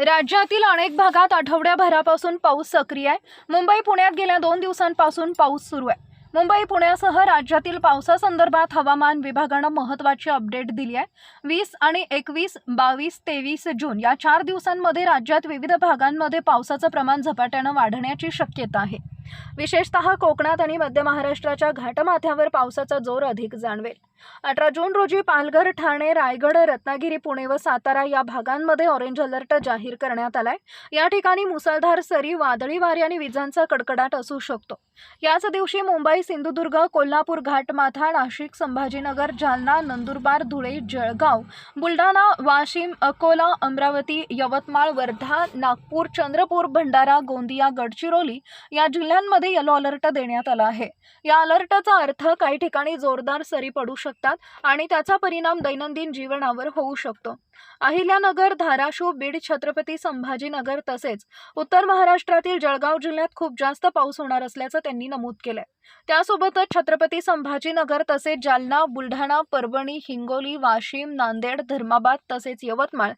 राज्यातील अनेक भागात आठवड्याभरापासून पाऊस सक्रिय आहे. मुंबई पुण्यात गेल्या दोन दिवसांपासून पाऊस सुरू आहे. मुंबई पुण्यासह राज्यातील पावसासंदर्भात हवामान विभागानं महत्त्वाची अपडेट दिली आहे. वीस आणि एकवीस बावीस तेवीस जून या चार दिवसांमध्ये राज्यात विविध भागांमध्ये पावसाचं प्रमाण झपाट्यानं वाढण्याची शक्यता आहे. विशेषतः कोकणात आणि मध्य महाराष्ट्राच्या घाटमाथ्यावर पावसाचा जोर अधिक जाणवेल. अठरा जून रोजी पालघर ठाणे रायगड रत्नागिरी पुणे व सातारा या भागांमध्ये ऑरेंज अलर्ट जाहीर करण्यात आलाय. या ठिकाणी मुसळधार सरी वादळी वारे आणि विजांचा कडकडाट असू शकतो. याच दिवशी मुंबई सिंधुदुर्ग कोल्हापूर घाटमाथा नाशिक संभाजीनगर जालना नंदुरबार धुळे जळगाव बुलढाणा वाशिम अकोला अमरावती यवतमाळ वर्धा नागपूर चंद्रपूर भंडारा गोंदिया गडचिरोली या जिल्ह्यांमध्ये येलो अलर्ट देण्यात आला आहे. या अलर्टचा अर्थ काही ठिकाणी जोरदार सरी पडू शकतात आणि त्याचा परिणाम दैनंदिन जीवनावर होऊ शकतो. अहिल्यानगर धाराशिव बीड छत्रपती संभाजीनगर तसेच उत्तर महाराष्ट्रातील जळगाव जिल्ह्यात खूप जास्त पाऊस होणार असल्याचं त्यांनी नमूद केलंय. त्यासोबतच छत्रपती संभाजीनगर तसेच जालना बुलढाणा परभणी हिंगोली वाशिम नांदेड धर्माबाद तसेच यवतमाळ